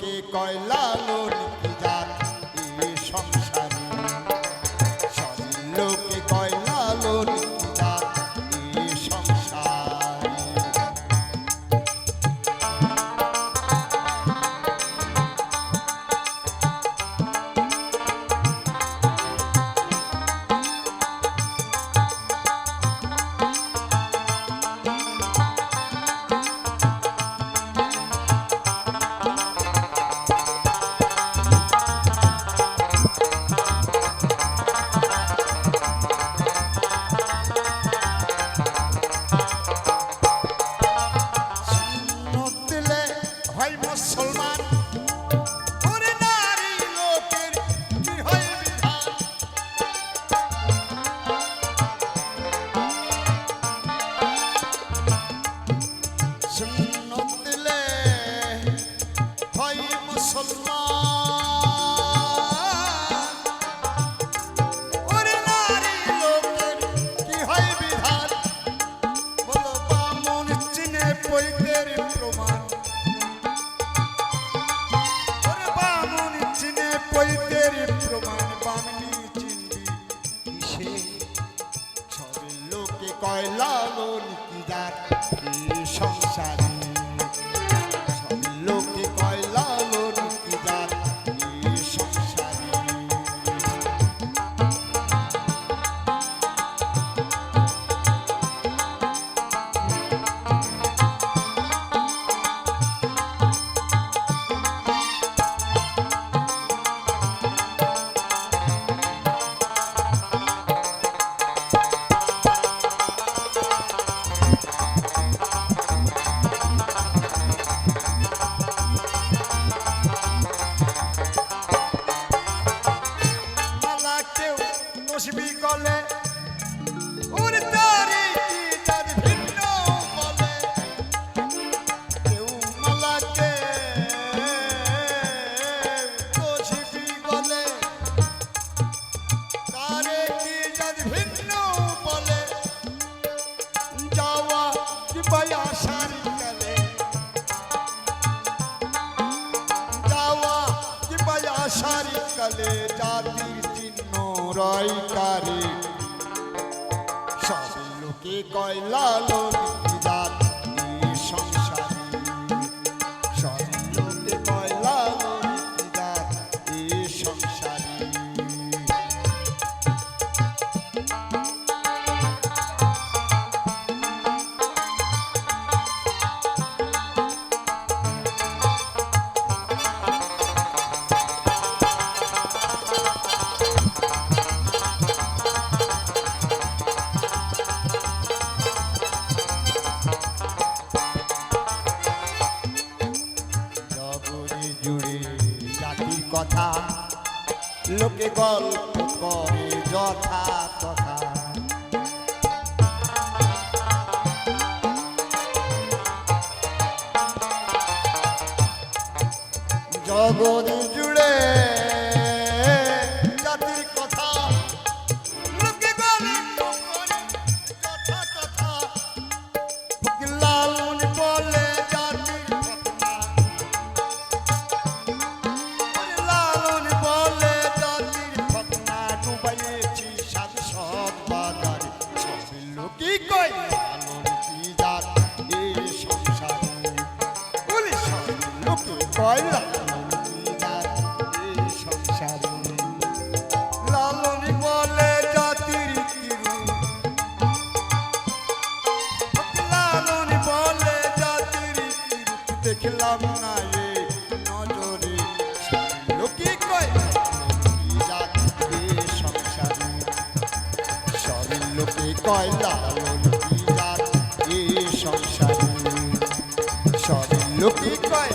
কি কয়লা লোন কি জাত সংস লয় লালন কি যার গেলে জাতির চিহ্ন রয় কারে। সব লোকে কয় লালনী কথা। লোকে গল্প করে যথা তথা জগৎ জুড়ে হয় লালন বলে জাতির লালন বলে জাতির দেখলাম না কয় লালন কি জাত এ সংসারে। সব লোকে কয়